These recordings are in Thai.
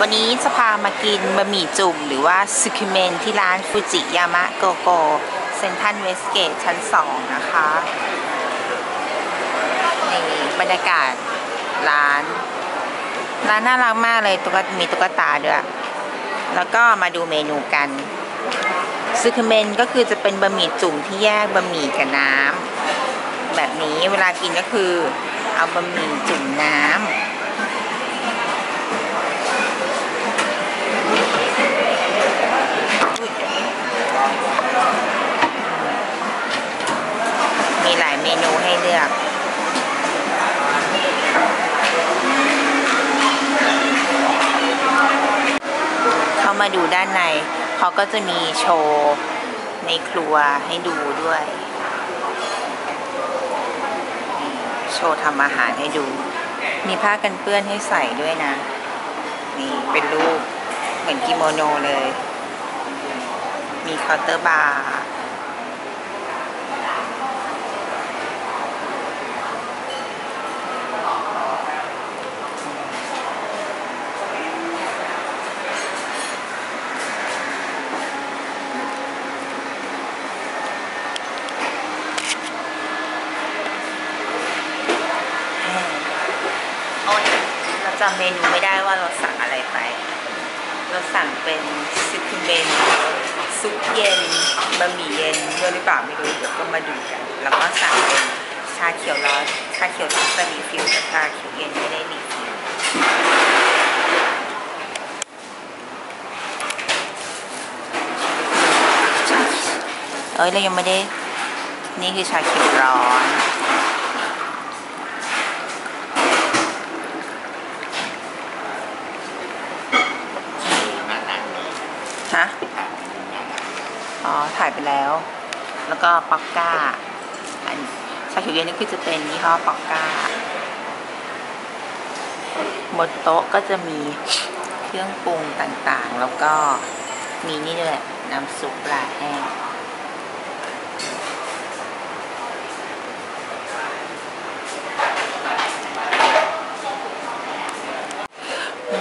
วันนี้จะพามากินบะหมี่จุ่มหรือว่าซึคิเมนที่ร้านฟูจิยามะโกโกเซนทันเวสเกตชั้น 2 นะคะนี่บรรยากาศร้าน ร้านน่ารักมากเลยตุ๊กมีตุ๊กตาด้วย แล้วก็มาดูเมนูกันซึคิเมนก็คือจะเป็นบะหมี่จุ่มที่แยกบะหมี่กับน้ำแบบนี้เวลากินก็คือเอาบะหมี่จุ่มน้ำ มีหลายเมนูให้เลือก เข้า มาดูด้านใน เขาก็จะมีโชว์ในครัวให้ดูด้วย โชว์ทำอาหารให้ดู มีผ้ากันเปื้อนให้ใส่ด้วยนะ นี่เป็นรูปเหมือนกิโมโนเลย มีเคาน์เตอร์บาร์ โอ๊ย เราจำเมนูไม่ได้ว่าเราสั่งอะไรไป เราสั่งเป็นซิคุเมนซุปเย็นบะหมี่เย็นด้วยหรือเปล่าไม่รู้เดี๋ยวก็มาดูกัน แล้วก็สั่งเป็นชาเขียวร้อนชาเขียวร้อนจะรีฟิลแต่ชาเขียวเย็นไม่ได้รีฟิลเอ้ยเรายังไม่ได้ นี่คือชาเขียวร้อน ฮะ อ๋อ ถ่ายไปแล้ว แล้วก็ป๊อกก้า อันชาเขียวเย็นนี่คือจะเป็นยี่ห้อป๊อกก้า บนโต๊ะก็จะมีเครื่องปรุงต่างๆ แล้วก็มีนี่ด้วยน้ำซุปปลาแห้ง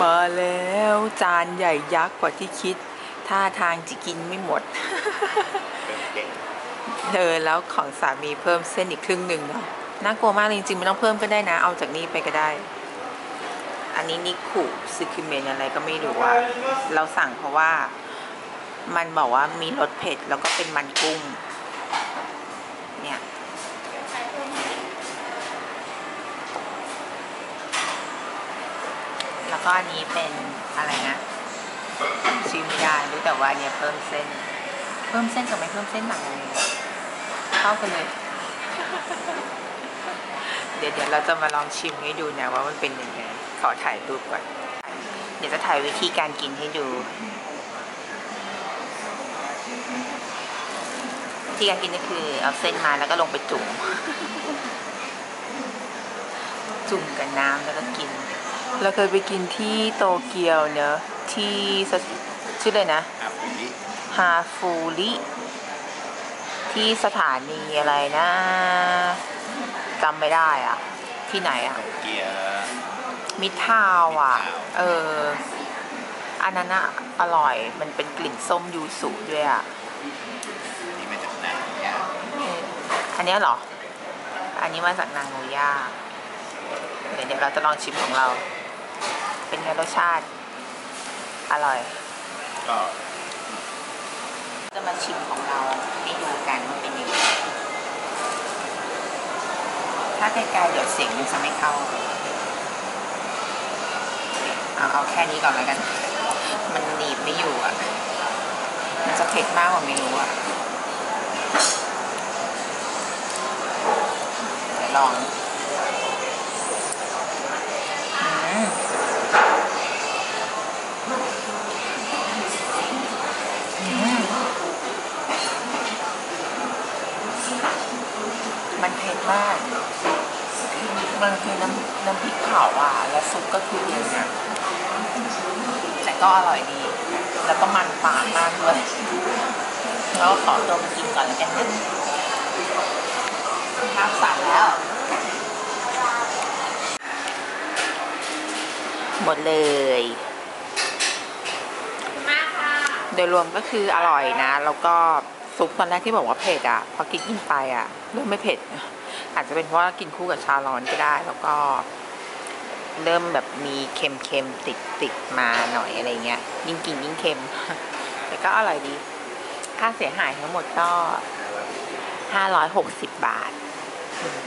มาแล้วจานใหญ่ยักษ์กว่าที่คิด ท่าทางจะกินไม่หมดเออแล้วของสามีเพิ่มเส้นอีกครึ่งหนึ่งเนาะน่ากลัวมากเลยจริงๆไม่ต้องเพิ่มก็ได้นะ เอาจากนี้ไปก็ได้ อันนี้นิคุซึคิเมนอะไรก็ไม่รู้อะเราสั่งเพราะว่ามันบอกว่ามีรสเผ็ดแล้วก็เป็นมันกุ้ง เนี่ยแล้วก็อันนี้เป็นอะไรนะ ชื่อไม่ได้รู้แต่ว่าเนี่ยเพิ่มเส้น เพิ่มเส้นกับไม่เพิ่มเส้นหนังเลยเข้ากันเลย เดี๋ยวเดี๋ยวเราจะมาลองชิมให้ดูนะว่ามันเป็นยังไงขอถ่ายรูปก่อน เดี๋ยวจะถ่ายวิธีการกินให้ดูวิธีการกินก็คือเอาเส้นมาแล้วก็ลงไปจุ่มจุ่มกับน้ำแล้วก็กิน เราเคยไปกินที่โตเกียวเนอะ ที่สถชื่อเลยนะครับผมนี่ฮาฟูริที่สถานีอะไรนะจำไม่ได้อะที่ไหนอะโตเกียวมิดทาวน์อะมิตรทาวน์เอออันนั้นอะอร่อยมันเป็นกลิ่นส้มยูสุด้วยอะนี่มาจากไหนเนี่ยเอออันเนี้ยเหรอ อันนี้มาจากนางโงย่าเดี๋ยวเดี๋ยวเราจะลองชิมของเรา เป็นไงรสชาติ อร่อย ก็จะมาชิมของเราให้ดูกันว่าเป็นยังไง ถ้าไกลๆเดี๋ยวเสียงมันจะไม่เข้า เอาเอาแค่นี้ก่อนแล้วกัน มันหนีบไม่อยู่อะ มันจะเผ็ดมากกว่าไม่รู้อะ เดี๋ยวลอง อืม อืม มัน เผ็ดมากมันคือน้ำน้ำพริกเผาอะ แล้วซุปก็คือเย็นอะแต่ก็อร่อยดี แล้วก็มันปากมากด้วยแล้วขอตัวไปกินก่อนแล้วกันนะภาพสั่นแล้วหมดเลยโดยรวมก็คืออร่อยนะ แล้วก็ซุปตอนแรกที่บอกว่าเผ็ดอะ พอกินกินไปอะเริ่มไม่เผ็ด อาจจะเป็นเพราะว่ากินคู่กับชาร้อนก็ได้ แล้วก็ เริ่มแบบมีเค็มๆติดติดมาหน่อยอะไรเงี้ย ยิ่งกินยิ่งเค็ม แต่ก็อร่อยดี ค่าเสียหายทั้งหมดก็560บาทอืม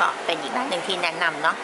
ก็เป็นอีกร้านหนึ่งที่แนะนำเนาะ